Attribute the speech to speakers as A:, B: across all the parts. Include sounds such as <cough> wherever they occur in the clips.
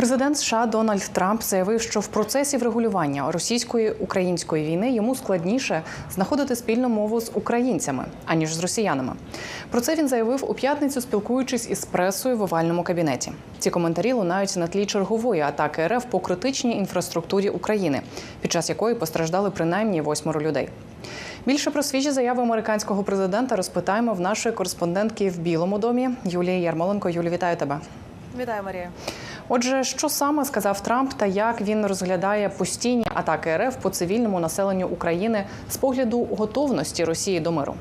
A: Президент США Дональд Трамп заявив, що в процесі врегулювання російської-української війни йому складніше знаходити спільну мову з українцями аніж з росіянами. Про це він заявив у п'ятницю, спілкуючись із пресою в овальному кабінеті. Ці коментарі лунають на тлі чергової атаки РФ по критичній інфраструктурі України, під час якої постраждали принаймні восьмеро людей. Більше про свіжі заяви американського президента розпитаємо в нашої кореспондентки в Білому домі Юлії Ярмоленко. Юлі, вітаю тебе.
B: Вітаю, Марія.
A: Отже, що саме сказав Трамп та як він розглядає постійні атаки РФ по цивільному населенню України з погляду готовності Росії до миру?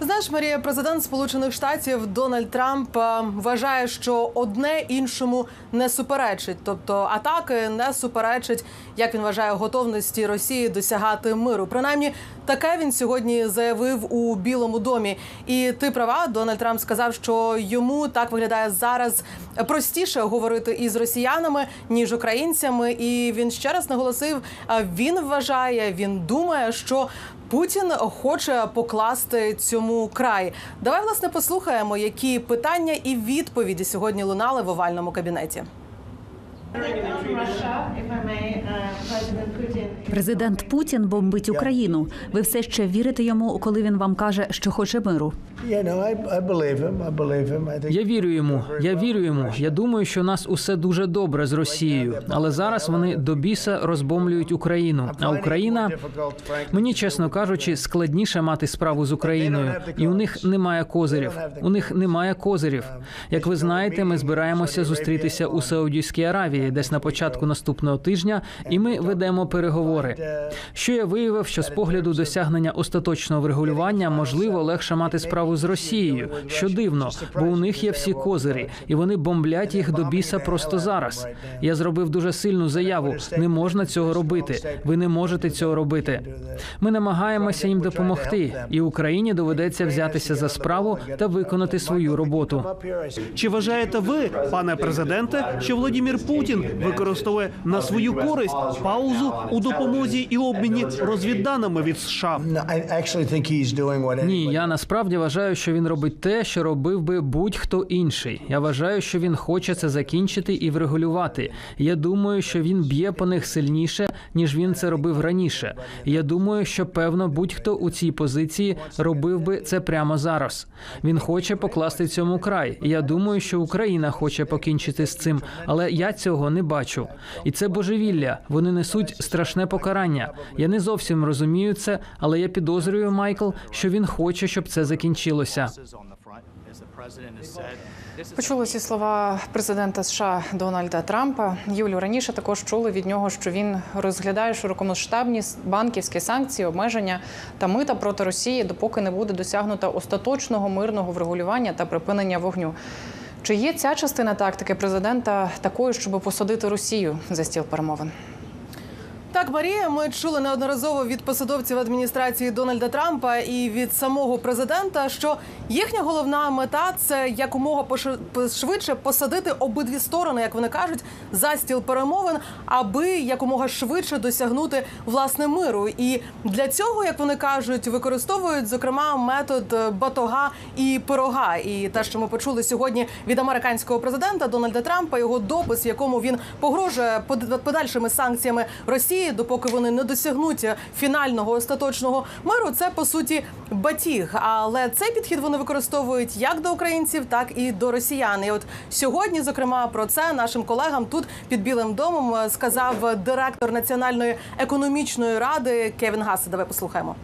B: Знаєш, Марія, президент Сполучених Штатів Дональд Трамп е, вважає, що одне іншому не суперечить, тобто атаки не суперечать, як він вважає, готовності Росії досягати миру. Принаймні, таке він сьогодні заявив у Білому домі. І ти права, Дональд Трамп сказав, що йому так виглядає зараз простіше говорити із росіянами ніж українцями. І він ще раз наголосив: е, він вважає, він думає, що Путін хоче покласти цьому край. Давай власне послухаємо, які питання і відповіді сьогодні лунали в овальному кабінеті.
C: Президент Путін бомбить Україну. Ви все ще вірите йому, коли він вам каже, що хоче миру?
D: Я вірю йому. Я вірю йому. Я думаю, що у нас усе дуже добре з Росією, але зараз вони до біса розбомблюють Україну. А Україна мені чесно кажучи, складніше мати справу з Україною, і у них немає козирів. У них немає козирів. Як ви знаєте, ми збираємося зустрітися у Саудівській Аравії, десь на початку наступного тижня, і ми ведемо переговори. Що я виявив, що з погляду досягнення остаточного врегулювання можливо легше мати справу з Росією, що дивно, бо у них є всі козирі, і вони бомблять їх до біса просто зараз. Я зробив дуже сильну заяву. Не можна цього робити. Ви не можете цього робити. Ми намагаємося їм допомогти, і Україні доведеться взятися за справу та виконати свою роботу.
E: Чи вважаєте ви, пане президенте, що Володимир Путін використовує на свою користь паузу у допомозі і обміні розвідданими від США?
D: Ні, я насправді вважаю, що він робить те, що робив би будь-хто інший. Я вважаю, що він хоче це закінчити і врегулювати. Я думаю, що він б'є по них сильніше, ніж він це робив раніше. Я думаю, що певно будь-хто у цій позиції робив би це прямо зараз. Він хоче покласти цьому край. І Я думаю, що Україна хоче покінчити з цим, але я цього не бачу. І це божевілля. Вони несуть страшне покарання. Я не зовсім розумію це, але я підозрюю, Майкл, що він хоче, щоб це закінчилося.
A: Почули ці слова президента США Дональда Трампа. Юлю раніше також чули від нього, що він розглядає широкомасштабні банківські санкції, обмеження та мита проти Росії, допоки не буде досягнуто остаточного мирного врегулювання та припинення вогню. Чи є ця частина тактики президента такою, щоб посадити Росію за стіл перемовин?
B: Так, Марія, ми чули неодноразово від посадовців адміністрації Дональда Трампа і від самого президента, що їхня головна мета це якомога швидше посадити обидві сторони, як вони кажуть, за стіл перемовин, аби якомога швидше досягнути власне миру. І для цього, як вони кажуть, використовують зокрема метод е, батога і пирога. І те, що ми почули сьогодні від американського президента Дональда Трампа, його допис, якому він погрожує под- подальшими санкціями Росії, допоки вони не досягнуть фінального остаточного миру. Це по суті батіг. Але цей підхід вони використовують як до українців, так і до росіян. І от сьогодні, зокрема, про це нашим колегам тут під Білим домом сказав директор національної економічної ради Кевін Гассе. Давай послухаємо.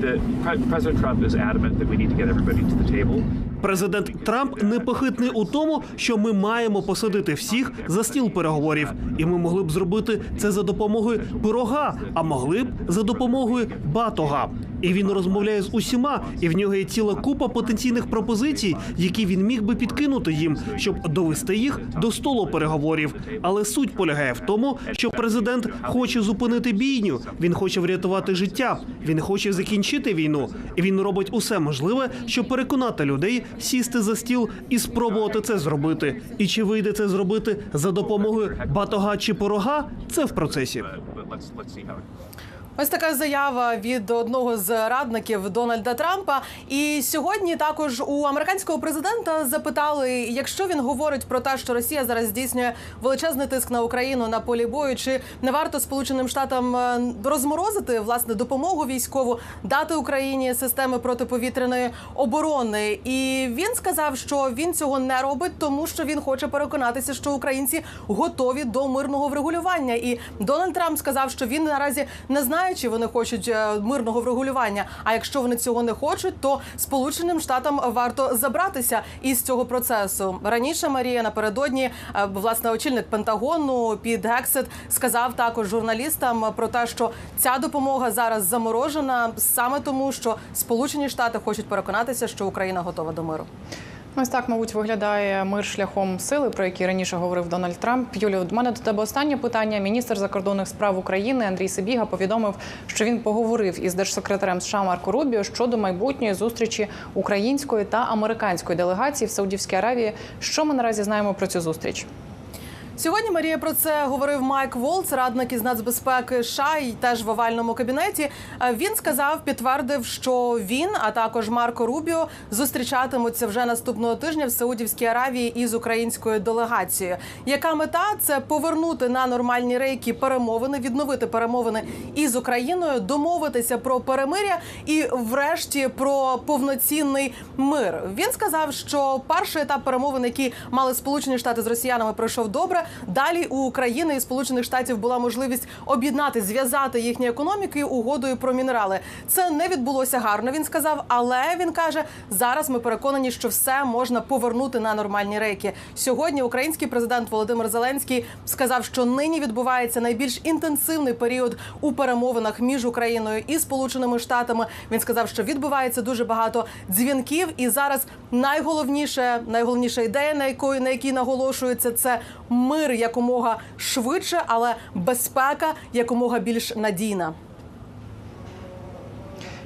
F: the Pre- President Trump is adamant that we need to get everybody to the table.
E: Президент Трамп непохитний у тому, що ми маємо посадити всіх за стіл переговорів, і ми могли б зробити це за допомогою пирога, а могли б за допомогою батога. І він розмовляє з усіма, і в нього є ціла купа потенційних пропозицій, які він міг би підкинути їм, щоб довести їх до столу переговорів. Але суть полягає в тому, що президент хоче зупинити бійню. Він хоче врятувати життя. Він хоче закінчити війну. І він робить усе можливе, щоб переконати людей сісти за стіл і спробувати це зробити. І чи вийде це зробити за допомогою батога чи порога? Це в процесі.
B: Ось така заява від одного з радників Дональда Трампа. І сьогодні також у американського президента запитали, якщо він говорить про те, що Росія зараз здійснює величезний тиск на Україну на полі бою, чи не варто Сполученим Штатам е, розморозити власне допомогу військову, дати Україні системи протиповітряної оборони. І він сказав, що він цього не робить, тому що він хоче переконатися, що українці готові до мирного врегулювання. І Дональд Трамп сказав, що він наразі не знає, чи вони хочуть е, мирного врегулювання. А якщо вони цього не хочуть, то Сполученим Штатам варто забратися із цього процесу. Раніше Марія напередодні е, власне очільник Пентагону Піт Гексет сказав також журналістам про те, що ця допомога зараз заморожена саме тому, що Сполучені Штати хочуть переконатися, що Україна готова до миру.
A: Ось так, мабуть, виглядає мир шляхом сили, про який раніше говорив Дональд Трамп. Юлію, до мене до тебе останнє питання. Міністр закордонних справ України Андрій Сибіга повідомив, що він поговорив із держсекретарем США Марко Рубіо щодо майбутньої зустрічі української та американської делегації в Саудівській Аравії. Що ми наразі знаємо про цю зустріч?
B: Сьогодні Марія про це говорив Майк Волц, радник із нацбезпеки США, і теж в овальному кабінеті. Е, Він сказав, підтвердив, що він, а також Марко Рубіо, зустрічатимуться вже наступного тижня в Саудівській Аравії із українською делегацією. Яка мета це повернути на нормальні рейки перемовини, відновити перемовини із Україною, домовитися про перемиря і, врешті, про повноцінний мир. Він сказав, що перший етап перемовин, які мали Сполучені Штати з росіянами, пройшов добре. Далі у України і Сполучених Штатів була можливість об'єднати, зв'язати їхні економіки угодою про мінерали. Це не відбулося гарно. Він сказав, але він каже, зараз ми переконані, що все можна повернути на нормальні рейки. Сьогодні український президент Володимир Зеленський сказав, що нині відбувається найбільш інтенсивний період у перемовинах між Україною і Сполученими Штатами. Він сказав, що відбувається дуже багато дзвінків, і зараз найголовніше, найголовніша ідея, на якої на якій наголошується, це мир якомога швидше, але безпека якомога більш надійна.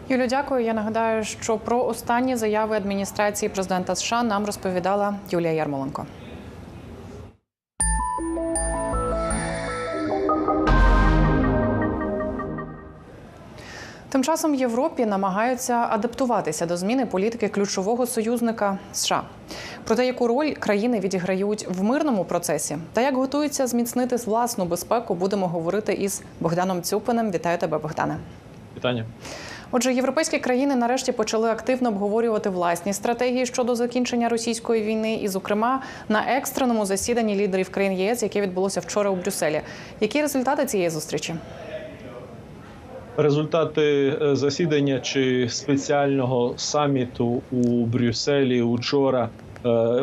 A: Юлю, дякую. Я нагадаю, що про останні заяви адміністрації президента США нам розповідала Юлія Ярмоленко. Тим часом Європі намагаються адаптуватися до зміни політики ключового союзника США. Про те, яку роль країни відіграють в мирному процесі, та як готуються зміцнити власну безпеку, будемо говорити із Богданом Цюпиним. Вітаю тебе, Богдане.
G: Питання.
A: Отже, європейські країни нарешті почали активно обговорювати власні стратегії щодо закінчення російської війни, і, зокрема, на екстреному засіданні лідерів країн ЄС, яке відбулося вчора у Брюсселі. Які результати цієї зустрічі?
G: Результати е, засідання чи спеціального саміту у Брюсселі учора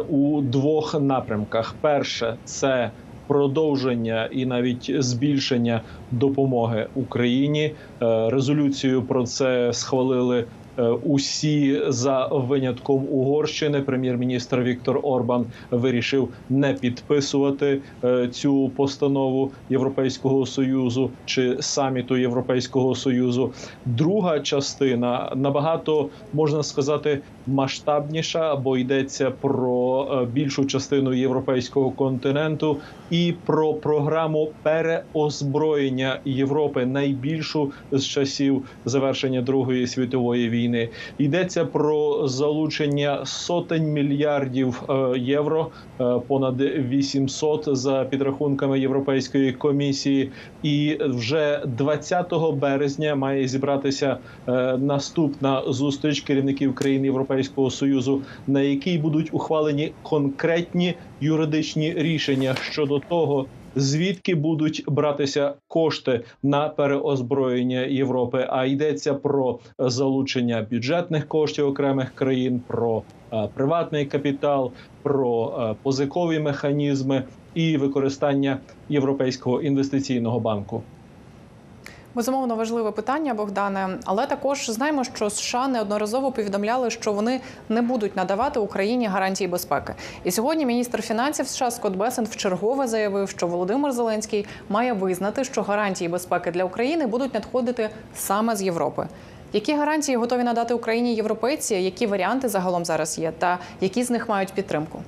G: у двох напрямках: перше це продовження і навіть збільшення допомоги Україні. Е, Резолюцію про це схвалили. Е, Усі за винятком Угорщини, прем'єр-міністр Віктор Орбан вирішив не підписувати е, цю постанову Європейського союзу чи саміту Європейського союзу. Друга частина набагато можна сказати масштабніша, бо йдеться про е, більшу частину європейського континенту і про програму переозброєння Європи, найбільшу з часів завершення Другої світової війни. Йдеться про залучення сотень мільярдів е, євро, е, понад 800 за підрахунками Європейської комісії. І вже 20 березня має зібратися е, наступна зустріч керівників країн Європейського союзу, на якій будуть ухвалені конкретні юридичні рішення щодо того. Звідки будуть братися кошти на переозброєння Європи? А йдеться про залучення бюджетних коштів окремих країн, про е, приватний капітал, про е, позикові механізми і використання Європейського інвестиційного банку.
A: Безумовно важливе питання, Богдане. Але також знаємо, що США неодноразово повідомляли, що вони не будуть надавати Україні гарантії безпеки. І сьогодні міністр фінансів США Скотт Бесен вчергове заявив, що Володимир Зеленський має визнати, що гарантії безпеки для України будуть надходити саме з Європи. Які гарантії готові надати Україні європейці? Які варіанти загалом зараз є, та які з них мають підтримку?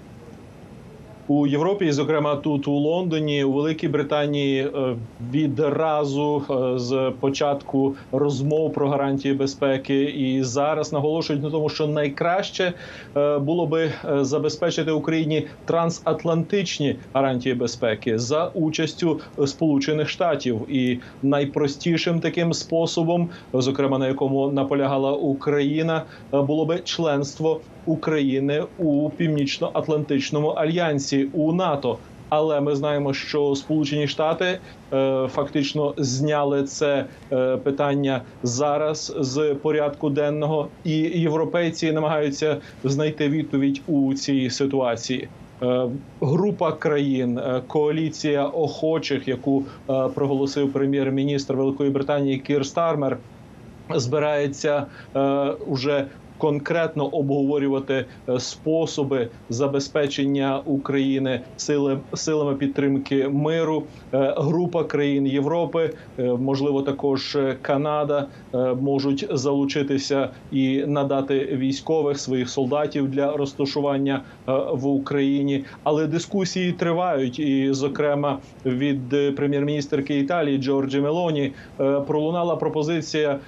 G: У Європі, і зокрема тут у Лондоні, у Великій Британії, е, відразу е, з початку розмов про гарантії безпеки, і зараз наголошують на тому, що найкраще е, було би забезпечити Україні трансатлантичні гарантії безпеки за участю Сполучених Штатів, і найпростішим таким способом, зокрема на якому наполягала Україна, було би членство України у північно-атлантичному альянсі у НАТО. Але ми знаємо, що Сполучені Штати е, фактично зняли це е, питання зараз з порядку денного, і європейці намагаються знайти відповідь у цій ситуації. Е, Група країн, е, коаліція охочих, яку е, проголосив прем'єр-міністр Великої Британії Кір Стармер, збирається е, уже конкретно обговорювати е, способи забезпечення України сили, силами підтримки миру. Е, Група країн Європи, е, можливо, також Канада, можуть залучитися і надати військових своїх солдатів для розташування в Україні. Але дискусії тривають, і, зокрема, від прем'єр-міністерки Італії Джорджі Мелоні пролунала пропозиція: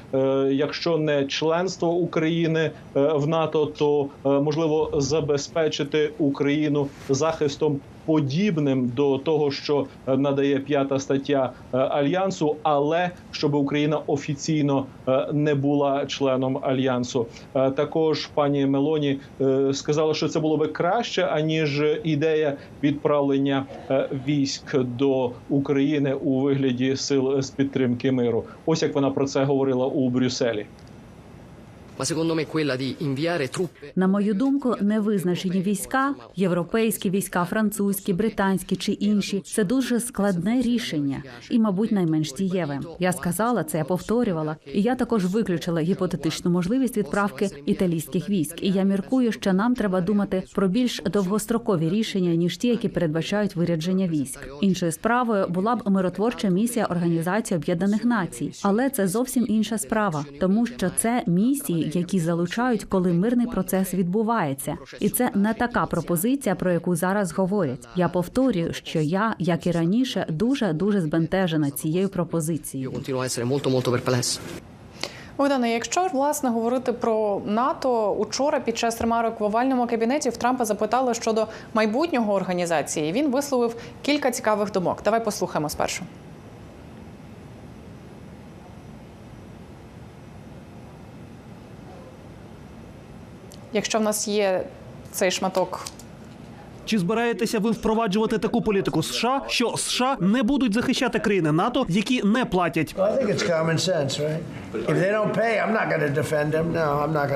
G: якщо не членство України в НАТО, то е, можливо забезпечити Україну захистом. Подібним до того, що е, надає п'ята стаття е, альянсу, але щоб Україна офіційно е, не була членом альянсу. Е, Також пані Мелоні е, сказала, що це було би краще аніж ідея відправлення е, військ до України у вигляді сил з підтримки миру. Ось як вона про це говорила у Брюсселі.
C: На мою думку, невизначені війська, європейські війська, французькі, британські чи інші це дуже складне рішення і, мабуть, найменш дієве. Я сказала це, я повторювала, і я також виключила гіпотетичну можливість відправки італійських військ. І я міркую, що нам треба думати про більш довгострокові рішення ніж ті, які передбачають вирядження військ. Іншою справою була б миротворча місія Організації Об'єднаних Націй, але це зовсім інша справа, тому що це місії, які залучають, коли мирний процес відбувається, і це не така пропозиція, про яку зараз говорять. Я повторюю, що я, як і раніше, дуже дуже збентежена цією пропозицією.
A: Богдане, якщо власне говорити про НАТО, учора під час ремарок в овальному кабінеті в Трампа запитали щодо майбутнього організації. Він висловив кілька цікавих думок. Давай послухаємо спершу. Якщо в нас є цей шматок
E: Чи збираєтеся ви впроваджувати таку політику США, що США не будуть захищати країни НАТО, які не платять?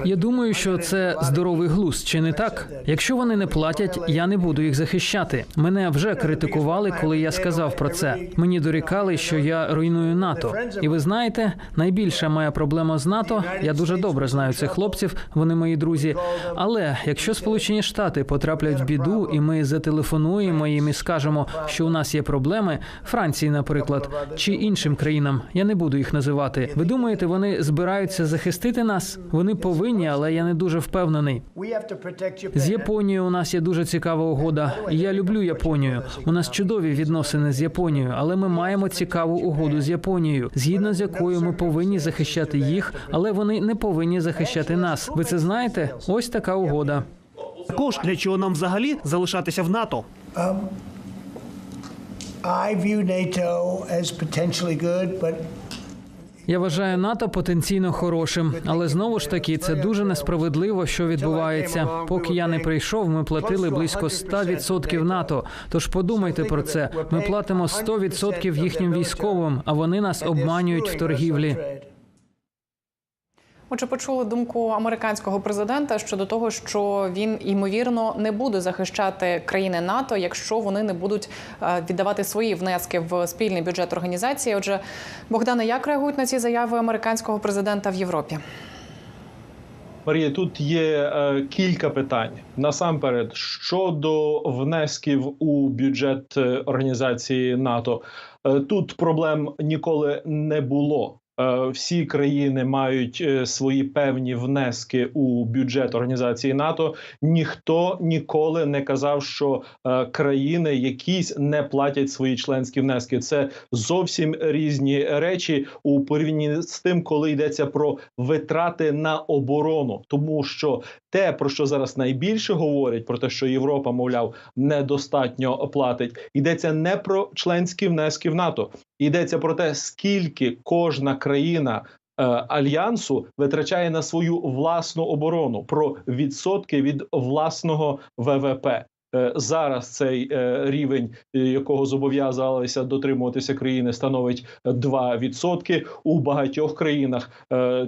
D: Я думаю, що це здоровий глузд, чи не так? Якщо вони не платять, я не буду їх захищати. Мене вже критикували, коли я сказав про це. Мені дорікали, що я руйную НАТО. І ви знаєте, найбільша моя проблема з НАТО. Я дуже добре знаю цих хлопців. Вони мої друзі. Але якщо Сполучені Штати потраплять в біду, і ми зателефонуємо їм і скажемо, що у нас є проблеми, Франції, наприклад, чи іншим країнам, я не буду їх називати. Ви думаєте, вони збираються захистити нас? Вони повинні, але я не дуже впевнений. З Японією у нас є дуже цікава угода. Я люблю Японію. У нас чудові відносини з Японією, але ми маємо цікаву угоду з Японією, згідно з якою ми повинні захищати їх, але вони не повинні захищати нас. Ви це знаєте? Ось така угода.
E: Також для чого нам взагалі залишатися в НАТО?
H: But
D: Я вважаю НАТО потенційно хорошим, але знову ж таки це дуже несправедливо, що відбувається. Поки я не прийшов, ми платили близько 100% НАТО. Тож подумайте про це. Ми платимо 100% їхнім військовим, а вони нас обманюють в торгівлі.
A: Отже, почули думку американського президента щодо того, що він ймовірно не буде захищати країни НАТО, якщо вони не будуть е, віддавати свої внески в спільний бюджет організації. Отже, Богдане, як реагують на ці заяви американського президента в Європі?
G: Марія, тут є е, кілька питань. Насамперед, щодо внесків у бюджет е, організації НАТО, тут проблем ніколи не було. Е, всі країни мають е, свої певні внески у бюджет організації НАТО. Ніхто ніколи не казав, що е, країни якісь не платять свої членські внески. Це зовсім різні речі у порівнянні з тим, коли йдеться про витрати на оборону, тому що те, про що зараз найбільше говорять, про те, що Європа, мовляв, недостатньо платить, йдеться не про членські внески в НАТО, йдеться про те, скільки кожна країна. е, Альянсу витрачає на свою власну оборону про відсотки від власного ВВП. Е, Зараз цей е, рівень, е, якого зобов'язалися дотримуватися країни, становить 2%. У багатьох країнах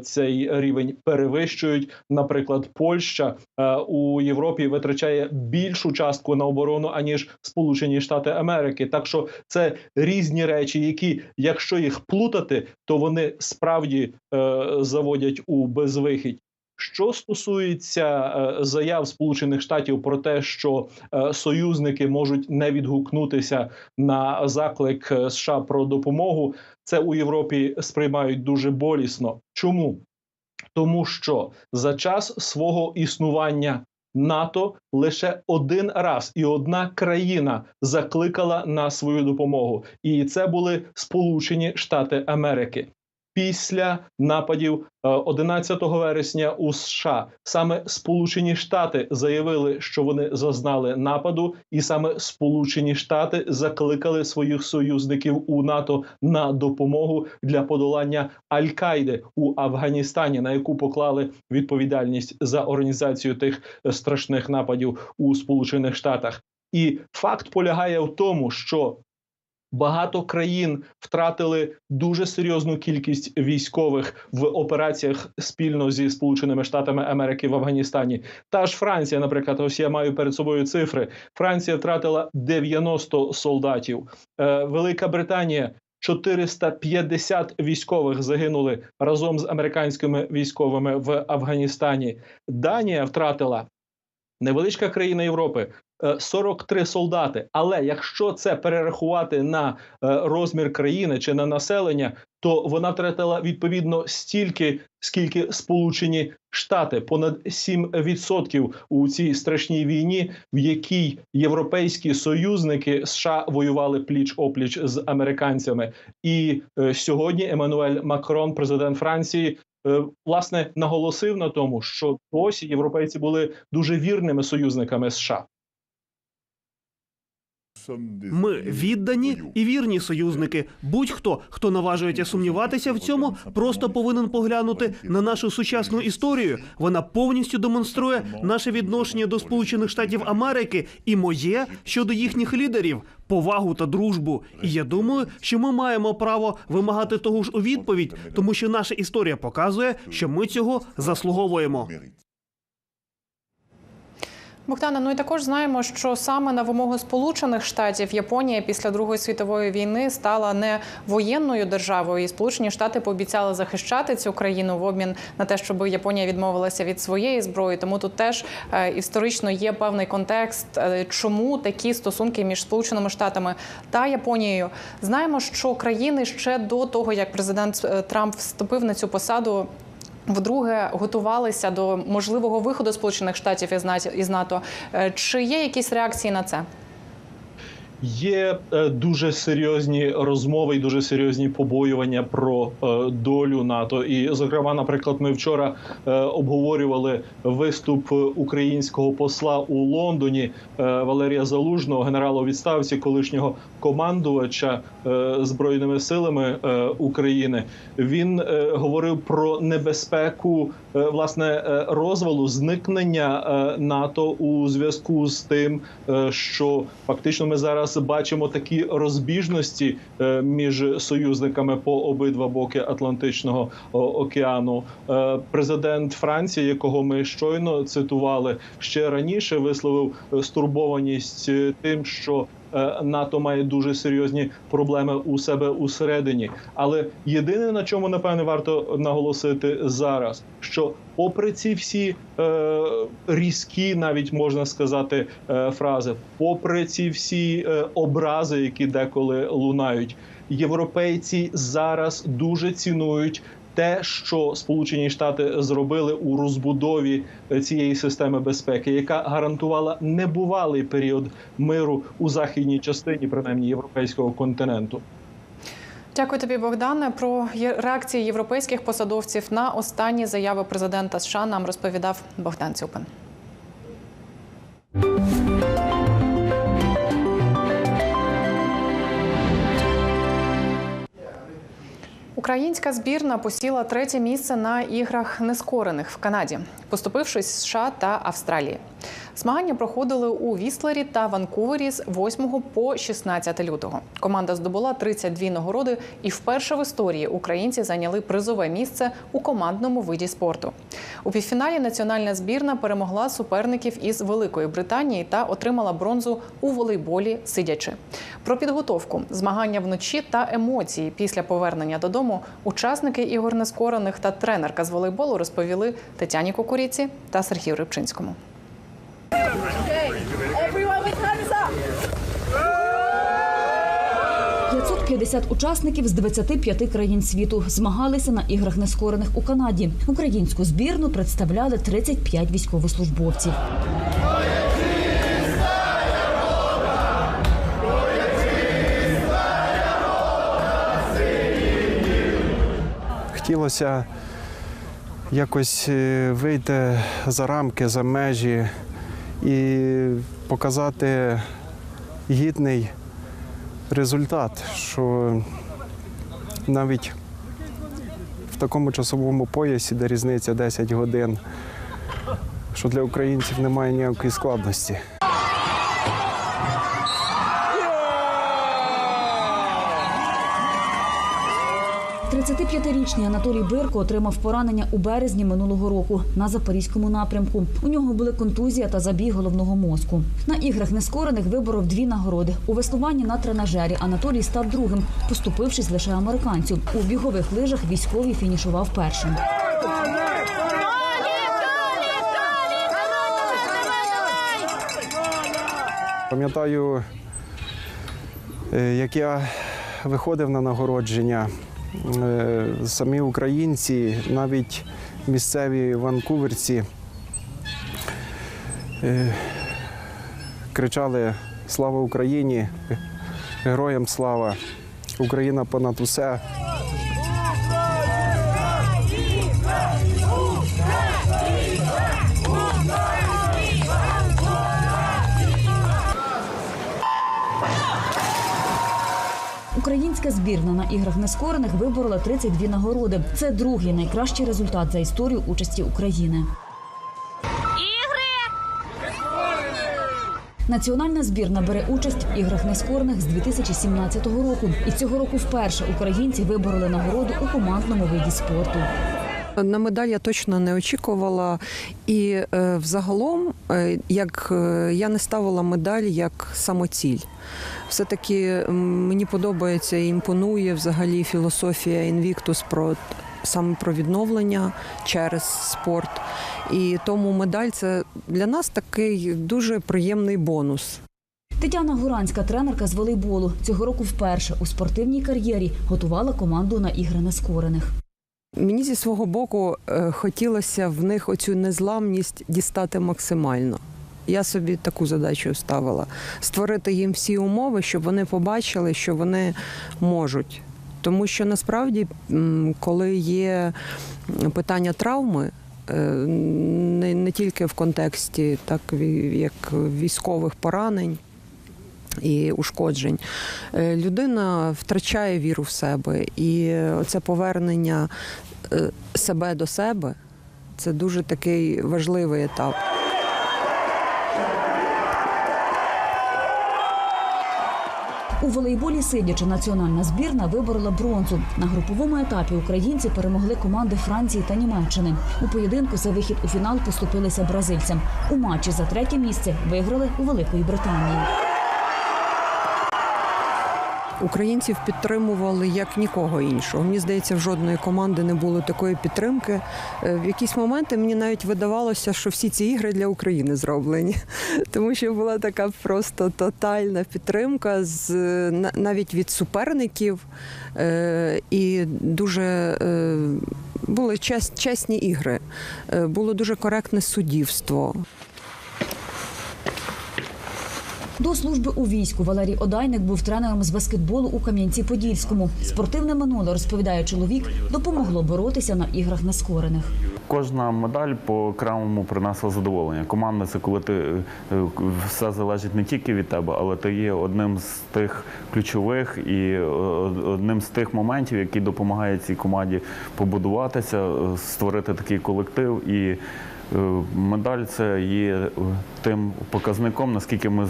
G: цей рівень перевищують. Наприклад, Польща у Європі витрачає більшу частку на оборону аніж Сполучені Штати Америки. Так що це різні речі, які, якщо їх плутати, то вони справді заводять у безвихідь. Що стосується е, заяв Сполучених Штатів про те, що е, союзники можуть не відгукнутися на заклик е, США про допомогу, це у Європі сприймають дуже болісно. Чому? Тому що за час свого існування НАТО лише один раз і одна країна закликала на свою допомогу, і це були Сполучені Штати Америки. Після нападів е, 11 вересня у США саме Сполучені Штати заявили, що вони зазнали нападу, і саме Сполучені Штати закликали своїх союзників у НАТО на допомогу для подолання Аль-Кайди у Афганістані, на яку поклали відповідальність за організацію тих е, страшних нападів у Сполучених Штатах. І факт полягає в тому, що Багато країн втратили дуже серйозну кількість військових в операціях спільно зі Сполученими Штатами Америки в Афганістані. Та ж Франція, наприклад, ось я маю перед собою цифри. Франція втратила 90 солдатів. Е, Велика Британія 450 військових загинули разом з американськими військовими в Афганістані. Данія втратила невеличка країна Європи. Е, 43 солдати. Але якщо це перерахувати на е, розмір країни чи на населення, то вона втратила відповідно стільки, скільки Сполучені Штати, понад 7% у цій страшній війні, в якій європейські союзники США воювали пліч опліч з американцями. І е, сьогодні Еммануель Макрон, президент Франції, е, власне наголосив на тому, що досі європейці були дуже вірними союзниками США.
E: Ми віддані і вірні союзники. Будь-хто, хто наважується сумніватися в цьому, просто повинен поглянути на нашу сучасну історію. Вона повністю демонструє наше відношення до Сполучених Штатів Америки і моє щодо їхніх лідерів, повагу та дружбу. І я думаю, що ми маємо право вимагати того ж у відповідь, тому що наша історія показує, що ми цього заслуговуємо.
A: Богдана, ну і також знаємо, що саме на вимогу Сполучених Штатів Японія після Другої світової війни стала не воєнною державою, і Сполучені Штати пообіцяли захищати цю країну в обмін на те, щоб Японія відмовилася від своєї зброї. Тому тут теж е, історично є певний контекст, е, чому такі стосунки між Сполученими Штатами та Японією. Знаємо, що країни ще до того, як президент е, Трамп вступив на цю посаду. Вдруге готувалися до можливого виходу Сполучених Штатів із НАТО-. Е, Чи є якісь реакції на це?
G: Є е, дуже серйозні розмови і дуже серйозні побоювання про е, долю НАТО. І, зокрема, наприклад, ми вчора е, обговорювали виступ українського посла у Лондоні Валерія Залужного, генерала у відставці, колишнього командувача збройними силами України. Він говорив про небезпеку власне розвалу зникнення НАТО у зв'язку з тим, що фактично ми зараз бачимо такі розбіжності е, між союзниками по обидва боки Атлантичного океану. Е, Президент Франції, якого ми щойно цитували, ще раніше висловив е, стурбованість тим, що НАТО має дуже серйозні проблеми у себе усередині. Але єдине на чому напевне варто наголосити зараз, що попри ці всі е, різкі, навіть можна сказати, е, фрази, попри ці всі е, образи, які деколи лунають, європейці зараз дуже цінують. Те, що Сполучені Штати зробили у розбудові е, цієї системи безпеки, яка гарантувала небувалий період миру у західній частині, принаймні європейського континенту.
A: Дякую тобі, Богдане. Про реакції європейських посадовців на останні заяви президента США нам розповідав Богдан Цюпин. Українська збірна посіла третє місце на іграх нескорених в Канаді, поступившись США та Австралії. Змагання проходили у Віслері та Ванкувері з 8 по 16 лютого. Команда здобула 32 нагороди, і вперше в історії українці зайняли призове місце у командному виді спорту. У півфіналі національна збірна перемогла суперників із Великої Британії та отримала бронзу у волейболі сидячи. Про підготовку, змагання вночі та емоції після повернення додому учасники ігор нескорених та тренерка з волейболу розповіли Тетяні Кукуріці та Сергію Рибчинському.
I: 550 учасників з 25 країн світу змагалися на іграх нескорених у Канаді. Українську збірну представляли 35 військовослужбовців.
J: Хотілося якось е, вийти за рамки, за межі і показати гідний результат, що навіть в такому часовому поясі, де різниця 10 годин, що для українців немає ніякої складності.
I: 35-річний Анатолій Бирко отримав поранення у березні минулого року на запорізькому напрямку. У нього були контузія та забій головного мозку. На іграх нескорених виборов дві нагороди. У веслуванні на тренажері Анатолій став другим, поступившись лише американцю. У бігових лижах військовий фінішував першим.
J: Пам'ятаю, е, як я виходив на нагородження, самі українці, навіть місцеві ванкуверці е, кричали Слава Україні! Героям слава! Україна понад усе!
I: Українська збірна на іграх нескорених виборола 32 нагороди. Це другий найкращий результат за історію участі України. Національна збірна бере участь в іграх нескорених з 2017 року. І цього року вперше українці вибороли нагороду у командному виді спорту.
K: На медаль я точно не очікувала, і е, взагалом, е, як е, я не ставила медаль як самоціль. Все-таки мені подобається і імпонує взагалі філософія Invictus про саме про відновлення через спорт. І тому медаль це для нас такий дуже приємний бонус.
I: Тетяна Гуранська, тренерка з волейболу, цього року вперше у спортивній кар'єрі готувала команду на ігри нескорених.
K: Мені зі свого боку е, хотілося в них оцю незламність дістати максимально. Я собі таку задачу ставила створити їм всі умови, щоб вони побачили, що вони можуть. Тому що насправді, коли є питання травми, е, не, не тільки в контексті так як військових поранень. І ушкоджень Е, людина втрачає віру в себе, і оце повернення е, себе до себе це дуже такий важливий етап.
I: У волейболі сидячи національна збірна виборола бронзу. На груповому етапі українці перемогли команди Франції та Німеччини. У поєдинку за вихід у фінал поступилися бразильцям. У матчі за третє місце виграли у Великої Британії.
K: Українців підтримували як нікого іншого. Мені здається, в жодної команди не було такої підтримки. Е, В якісь моменти мені навіть видавалося, що всі ці ігри для України зроблені, <laughs> тому що була така просто тотальна підтримка з навіть від суперників, е, і дуже е, були чес- чесні ігри, було дуже коректне суддівство.
I: До служби у війську Валерій Одайник був тренером з баскетболу у Кам'янці-Подільському. Спортивне минуле, розповідає чоловік, допомогло боротися на іграх нескорених.
L: Кожна медаль по окремому принесла задоволення. Команда це коли ти е, все залежить не тільки від тебе, але ти є одним з тих ключових і е, одним з тих моментів, який допомагає цій команді побудуватися, е, створити такий колектив. І медаль це є е, тим показником, наскільки ми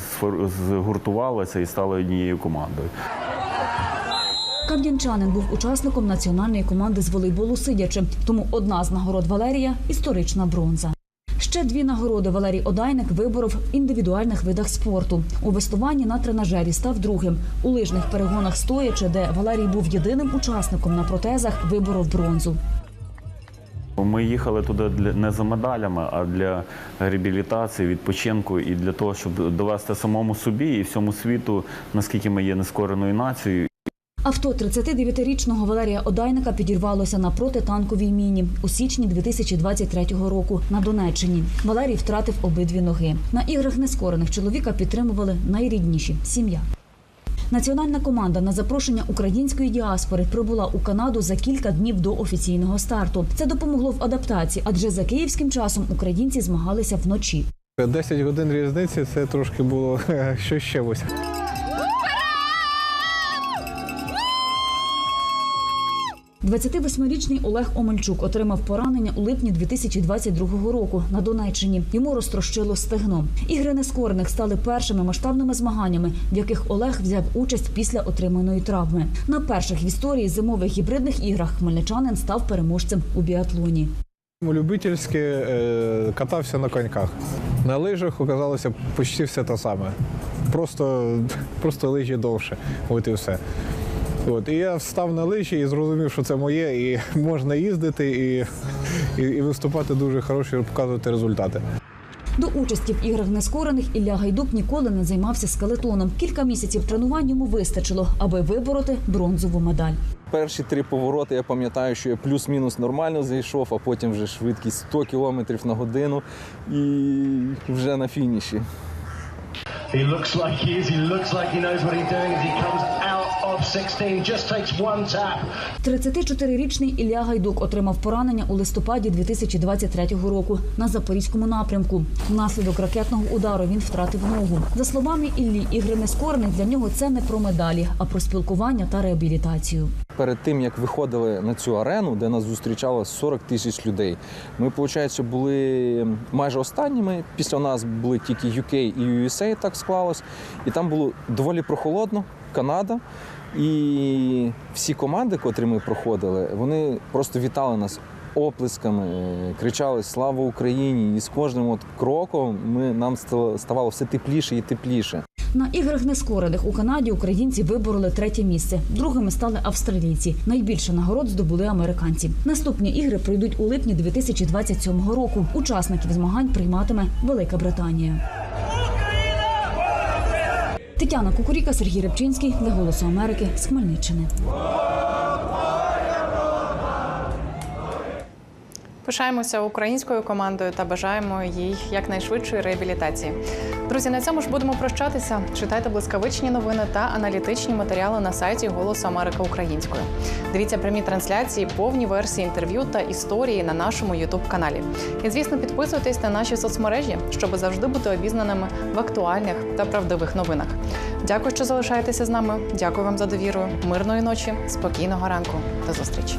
L: згуртувалися і стали однією командою.
I: Кам'янчанин був учасником національної команди з волейболу сидячи, тому одна з нагород Валерія історична бронза. Ще дві нагороди Валерій Одайник виборов в індивідуальних видах спорту. У вестуванні на тренажері став другим. У лижних перегонах стоячи, де Валерій був єдиним учасником на протезах, виборов бронзу.
L: Ми їхали туди для не за медалями, а для реабілітації, відпочинку і для того, щоб довести самому собі і всьому світу, наскільки ми є нескореною нацією.
I: Авто 39-річного Валерія Одайника підірвалося на протитанковій міні у січні 2023 року на Донеччині. Валерій втратив обидві ноги. На іграх нескорених чоловіка підтримували найрідніші сім'я. Національна команда на запрошення української діаспори прибула у Канаду за кілька днів до офіційного старту. Це допомогло в адаптації, адже за київським часом українці змагалися вночі.
M: 10 годин різниці це трошки було <laughs> що ще ось.
I: – 28-річний Олег Омельчук отримав поранення у липні 2022 року на Донеччині. Йому розтрощило стегно. Ігри нескорених стали першими масштабними змаганнями, в яких Олег взяв участь після отриманої травми. На перших в історії зимових гібридних іграх хмельничанин став переможцем у біатлоні.
M: Любительськи е, катався на коньках. На лижах оказалося почти все те саме. Просто, просто лижі довше. От і все. От. І я встав на лижі і зрозумів, що це моє, і <laughs> можна їздити і, і, і виступати дуже хороші, показувати результати.
I: До участі в іграх нескорених Ілля Гайдук ніколи не займався скелетоном. Кілька місяців тренувань йому вистачило, аби вибороти бронзову медаль.
N: Перші три повороти я пам'ятаю, що я плюс-мінус нормально зайшов, а потім вже швидкість 100 км на годину і вже на фініші.
O: He looks like he is. He looks like he knows what he's doing as he comes
I: 34-річний Ілля Гайдук отримав поранення у листопаді 2023 року на запорізькому напрямку. Внаслідок ракетного удару він втратив ногу. За словами Іллі, ігри нескорених для нього це не про медалі, а про спілкування та реабілітацію.
N: Перед тим як виходили на цю арену, де нас зустрічало 40 тисяч людей, ми, виходить, були майже останніми. Після нас були тільки UK і USA, так склалось. І там було доволі прохолодно, Канада. І всі команди, котрі ми проходили, вони просто вітали нас оплесками, е, кричали Слава Україні! І з кожним от кроком ми нам ставало все тепліше і тепліше.
I: На іграх нескорених у Канаді українці вибороли третє місце. Другими стали австралійці. Найбільше нагород здобули американці. Наступні ігри пройдуть у липні 2027 року. Учасників змагань прийматиме Велика Британія. Тетяна Кукуріка, Сергій Рибчинський для Голосу Америки з Хмельниччини.
A: Пишаємося українською командою та бажаємо їй якнайшвидшої реабілітації. Друзі, на цьому ж будемо прощатися. Читайте блискавичні новини та аналітичні матеріали на сайті Голосу Америка українською. Дивіться прямі трансляції, повні версії інтерв'ю та історії на нашому Ютуб каналі. І звісно, підписуйтесь на наші соцмережі, щоб завжди бути обізнаними в актуальних та правдивих новинах. Дякую, що залишаєтеся з нами. Дякую вам за довіру. Мирної ночі, спокійного ранку. До зустрічі.